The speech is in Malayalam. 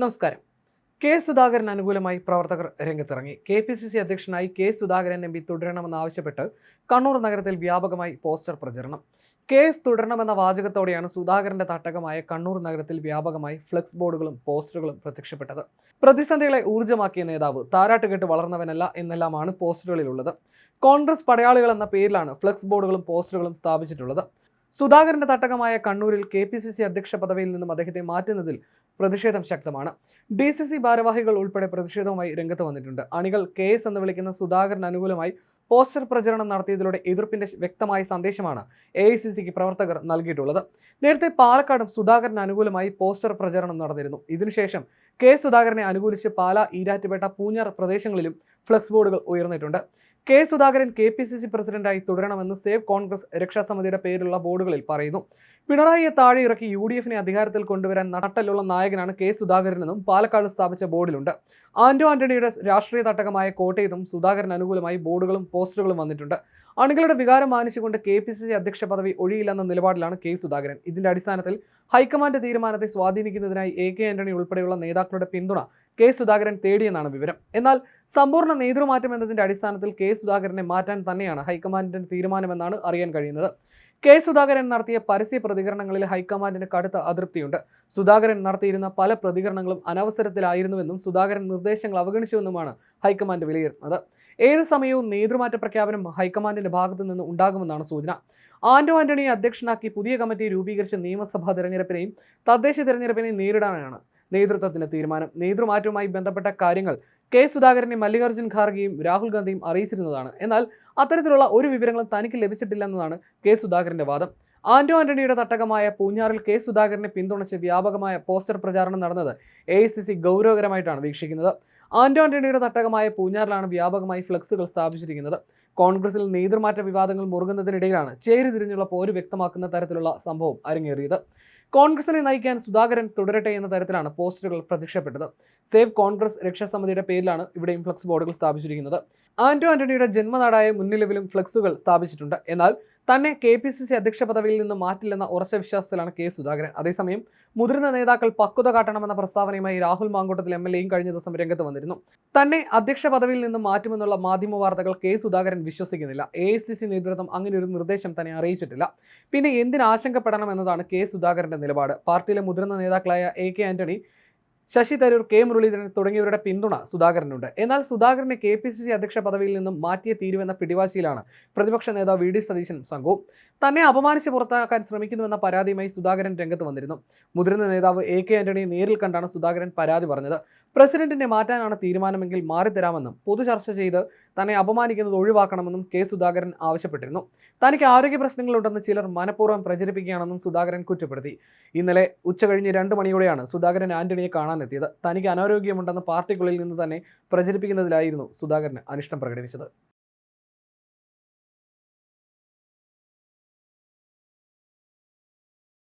നമസ്കാരം. കെ സുധാകരൻ അനുകൂലമായി പ്രവർത്തകർ രംഗത്തിറങ്ങി. കെ പി സി സി അധ്യക്ഷനായി കെ സുധാകരൻ എം പി തുടരണമെന്നാവശ്യപ്പെട്ട് കണ്ണൂർ നഗരത്തിൽ വ്യാപകമായി പോസ്റ്റർ പ്രചരണം. കേസ് തുടരണമെന്ന വാചകത്തോടെയാണ് സുധാകരന്റെ തട്ടകമായ കണ്ണൂർ നഗരത്തിൽ വ്യാപകമായി ഫ്ലെക്സ് ബോർഡുകളും പോസ്റ്ററുകളും പ്രത്യക്ഷപ്പെട്ടത്. പ്രതിസന്ധികളെ ഊർജമാക്കിയ നേതാവ് താരാട്ടുകെട്ട് വളർന്നവനല്ല എന്നെല്ലാമാണ് പോസ്റ്ററുകളിലുള്ളത്. കോൺഗ്രസ് പടയാളികൾ എന്ന പേരിലാണ് ഫ്ലെക്സ് ബോർഡുകളും പോസ്റ്ററുകളും സ്ഥാപിച്ചിട്ടുള്ളത്. സുധാകരന്റെ തട്ടകമായ കണ്ണൂരിൽ കെ പി സി സി അധ്യക്ഷ പദവിയിൽ നിന്നും അദ്ദേഹത്തെ മാറ്റുന്നതിൽ പ്രതിഷേധം ശക്തമാണ്. ഡി സി സി ഭാരവാഹികൾ ഉൾപ്പെടെ പ്രതിഷേധവുമായി രംഗത്ത് വന്നിട്ടുണ്ട്. അണികൾ കെ എസ് എന്ന് വിളിക്കുന്ന സുധാകരൻ അനുകൂലമായി പോസ്റ്റർ പ്രചരണം നടത്തിയതിലൂടെ എതിർപ്പിന്റെ വ്യക്തമായ സന്ദേശമാണ് എ ഐ സി സിക്ക് പ്രവർത്തകർ നൽകിയിട്ടുള്ളത്. നേരത്തെ പാലക്കാടും സുധാകരൻ അനുകൂലമായി പോസ്റ്റർ പ്രചരണം നടന്നിരുന്നു. ഇതിനുശേഷം കെ സുധാകരനെ അനുകൂലിച്ച് പാല ഈരാറ്റുപേട്ട പൂഞ്ഞാർ പ്രദേശങ്ങളിലും ഫ്ലക്സ് ബോർഡുകൾ ഉയർന്നിട്ടുണ്ട്. K Sudhakaran K P C C പ്രസിഡന്റായി തുടരണമെന്ന് സേവ് കോൺഗ്രസ് രക്ഷാസമിതിയുടെ പേരിലുള്ള ബോർഡുകളിൽ പറയുന്നു. പിണറായിയെ താഴെ ഇറക്കി യു ഡി എഫിനെ അധികാരത്തിൽ കൊണ്ടുവരാൻ നട്ടലുള്ള നായകനാണ് കെ സുധാകരനെന്നും പാലക്കാട് സ്ഥാപിച്ച ബോർഡിലുണ്ട്. ആന്റോ ആന്റണിയുടെ രാഷ്ട്രീയ തട്ടകമായ കോട്ടയത്തും സുധാകരൻ അനുകൂലമായി ബോർഡുകളും പോസ്റ്ററുകളും വന്നിട്ടുണ്ട്. അണികളുടെ വികാരം മാനിച്ചുകൊണ്ട് കെ പി സി സി അധ്യക്ഷ പദവി ഒഴിയില്ലെന്ന നിലപാടിലാണ് കെ സുധാകരൻ. ഇതിന്റെ അടിസ്ഥാനത്തിൽ ഹൈക്കമാൻഡ് തീരുമാനത്തെ സ്വാധീനിക്കുന്നതിനായി എ കെ ആന്റണി ഉൾപ്പെടെയുള്ള നേതാക്കളുടെ പിന്തുണ കെ സുധാകരൻ തേടിയെന്നാണ് വിവരം. എന്നാൽ സമ്പൂർണ നേതൃമാറ്റം എന്നതിന്റെ അടിസ്ഥാനത്തിൽ കെ സുധാകരനെ മാറ്റാൻ തന്നെയാണ് ഹൈക്കമാൻഡിന്റെ തീരുമാനമെന്നാണ് അറിയാൻ കഴിയുന്നത്. കെ സുധാകരൻ നടത്തിയ പരസ്യ പ്രതികരണങ്ങളിൽ ഹൈക്കമാൻഡിന് കടുത്ത അതൃപ്തിയുണ്ട്. സുധാകരൻ നടത്തിയിരുന്ന പല പ്രതികരണങ്ങളും അനവസരത്തിലായിരുന്നുവെന്നും സുധാകരൻ നിർദ്ദേശങ്ങൾ അവഗണിച്ചുവെന്നുമാണ് ഹൈക്കമാൻഡ് വിലയിരുത്തുന്നത്. ഏത് സമയവും നേതൃമാറ്റ പ്രഖ്യാപനം ഹൈക്കമാൻഡിന്റെ ഭാഗത്തു നിന്ന് ഉണ്ടാകുമെന്നാണ് സൂചന. ആന്റോ ആന്റണിയെ അധ്യക്ഷനാക്കി പുതിയ കമ്മിറ്റി രൂപീകരിച്ച നിയമസഭാ തെരഞ്ഞെടുപ്പിനെയും തദ്ദേശ തെരഞ്ഞെടുപ്പിനെയും നേരിടാനാണ് നേതൃത്വത്തിന്റെ തീരുമാനം. നേതൃമാറ്റവുമായി ബന്ധപ്പെട്ട കാര്യങ്ങൾ കെ സുധാകരനെ മല്ലികാർജുൻ ഖാർഗെയും രാഹുൽ ഗാന്ധിയും അറിയിച്ചിരുന്നതാണ്. എന്നാൽ അത്തരത്തിലുള്ള ഒരു വിവരങ്ങളും തനിക്ക് ലഭിച്ചിട്ടില്ലെന്നതാണ് കെ സുധാകരന്റെ വാദം. ആന്റോ ആന്റണിയുടെ തട്ടകമായ പൂഞ്ഞാറിൽ കെ സുധാകരനെ പിന്തുണച്ച് വ്യാപകമായ പോസ്റ്റർ പ്രചാരണം നടന്നത് എ ഐ സി സി ഗൗരവകരമായിട്ടാണ് വീക്ഷിക്കുന്നത്. ആന്റോ ആന്റണിയുടെ തട്ടകമായ പൂഞ്ഞാറിലാണ് വ്യാപകമായി ഫ്ലക്സുകൾ സ്ഥാപിച്ചിരിക്കുന്നത്. കോൺഗ്രസിൽ നേതൃമാറ്റ വിവാദങ്ങൾ മുറുകുന്നതിനിടയിലാണ് ചേരി തിരിഞ്ഞുള്ള പോര് വ്യക്തമാക്കുന്ന തരത്തിലുള്ള സംഭവം അരങ്ങേറിയത്. കോൺഗ്രസിനെ നയിക്കാൻ സുധാകരൻ തുടരട്ടെ എന്ന തരത്തിലാണ് പോസ്റ്ററുകൾ പ്രത്യക്ഷപ്പെട്ടത്. സേവ് കോൺഗ്രസ് രക്ഷാസമിതിയുടെ പേരിലാണ് ഇവിടെയും ഫ്ലക്സ് ബോർഡുകൾ സ്ഥാപിച്ചിരിക്കുന്നത്. ആന്റോ ആന്റണിയുടെ ജന്മനാടായ മുൻനിലവിലും ഫ്ലക്സുകൾ സ്ഥാപിച്ചിട്ടുണ്ട്. എന്നാൽ തന്നെ കെ പി സി സി അധ്യക്ഷ പദവിയിൽ നിന്ന് മാറ്റില്ലെന്ന ഉറച്ച വിശ്വാസത്തിലാണ് കെ സുധാകരൻ. അതേസമയം മുതിർന്ന നേതാക്കൾ പക്വത കാട്ടണമെന്ന പ്രസ്താവനയുമായി രാഹുൽ മാങ്കോട്ടത്തിൽ എം എൽ എയും കഴിഞ്ഞ ദിവസം രംഗത്ത് വന്നിരുന്നു. തന്നെ അധ്യക്ഷ പദവിയിൽ നിന്ന് മാറ്റുമെന്നുള്ള മാധ്യമ വാർത്തകൾ കെ സുധാകരൻ വിശ്വസിക്കുന്നില്ല. എ നേതൃത്വം അങ്ങനെ ഒരു നിർദ്ദേശം തന്നെ അറിയിച്ചിട്ടില്ല. പിന്നെ എന്തിനാശങ്കപ്പെടണം എന്നതാണ് കെ സുധാകരന്റെ നിലപാട്. പാർട്ടിയിലെ മുതിർന്ന നേതാക്കളായ A K Antony Shashi Tharoor K Muraleedharan തുടങ്ങിയവരുടെ പിന്തുണ സുധാകരനുണ്ട്. എന്നാൽ സുധാകരനെ കെ പി സി സി അധ്യക്ഷ പദവിയിൽ നിന്നും മാറ്റിയ തീരുവെന്ന പിടിവാശിയിലാണ് പ്രതിപക്ഷ നേതാവ് വി. ഡി. സതീശനും സംഘവും. തന്നെ അപമാനിച്ച് പുറത്താക്കാൻ ശ്രമിക്കുന്നുവെന്ന പരാതിയുമായി സുധാകരൻ രംഗത്ത് വന്നിരുന്നു. മുതിർന്ന നേതാവ് എ. കെ. ആന്റണിയെ നേരിൽ കണ്ടാണ് സുധാകരൻ പരാതി പറഞ്ഞത്. പ്രസിഡന്റിനെ മാറ്റാനാണ് തീരുമാനമെങ്കിൽ മാറിത്തരാമെന്നും പൊതു ചർച്ച ചെയ്ത് തന്നെ അപമാനിക്കുന്നത് ഒഴിവാക്കണമെന്നും കെ. സുധാകരൻ ആവശ്യപ്പെട്ടിരുന്നു. തനിക്ക് ആരോഗ്യ പ്രശ്നങ്ങളുണ്ടെന്ന് ചിലർ മനഃപൂർവം പ്രചരിപ്പിക്കുകയാണെന്നും സുധാകരൻ കുറ്റപ്പെടുത്തി. ഇന്നലെ ഉച്ചകഴിഞ്ഞ് രണ്ട് മണിയോടെയാണ് സുധാകരൻ ആന്റണിയെ കാണാനെത്തിയത് തനിക്ക് അനാരോഗ്യമുണ്ടെന്ന് പാർട്ടിക്കുള്ളിൽ നിന്ന് തന്നെ പ്രചരിപ്പിക്കുന്നതിലായിരുന്നു സുധാകരന് അനിഷ്ടം പ്രകടിപ്പിച്ചത്.